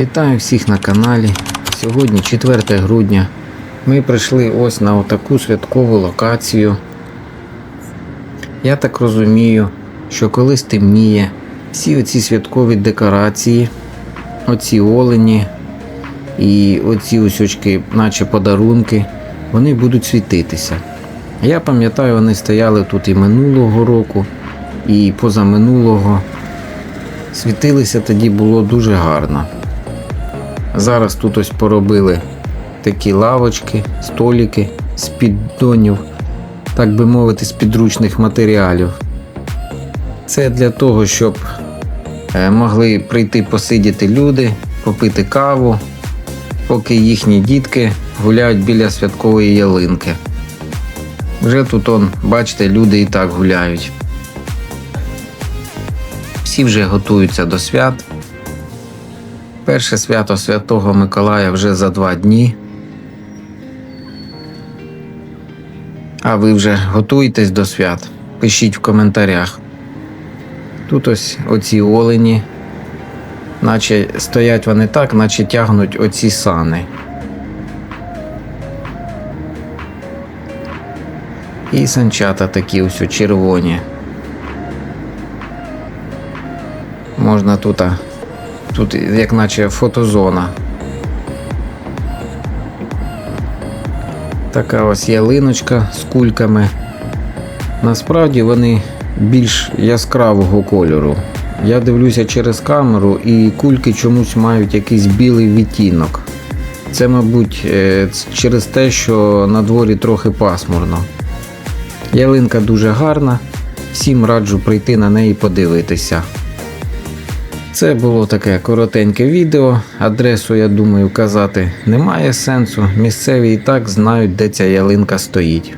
Вітаю всіх на каналі. Сьогодні 4 грудня. Ми прийшли ось на отаку святкову локацію. Я так розумію, що коли стемніє, всі оці святкові декорації, оці олені і оці усючки, наче подарунки, вони будуть світитися. Я пам'ятаю, вони стояли тут і минулого року, і позаминулого. Світилися тоді було дуже гарно. Зараз тут ось поробили такі лавочки, столики з піддонів, так би мовити, з підручних матеріалів. Це для того, щоб е, могли прийти посидіти люди, попити каву, поки їхні дітки гуляють біля святкової ялинки. Вже тут, он, бачите, люди і так гуляють. Всі вже готуються до свят. Перше свято Святого Миколая вже за два дні. А ви вже готуєтесь до свят? Пишіть в коментарях. Тут ось оці олені, наче стоять вони так, наче тягнуть оці сани. І санчата такі ось червоні. Можна тут, тут як наче фотозона. Така ось ялиночка з кульками. Насправді вони більш яскравого кольору. Я дивлюся через камеру і кульки чомусь мають якийсь білий відтінок. Це, мабуть, е, через те, що на дворі трохи пасмурно. Ялинка дуже гарна, всім раджу прийти на неї подивитися. Це було таке коротеньке відео. Адресу, я думаю, казати немає сенсу. Місцеві і так знають, де ця ялинка стоїть.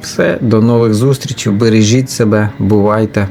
Все, до нових зустрічей, бережіть себе, бувайте.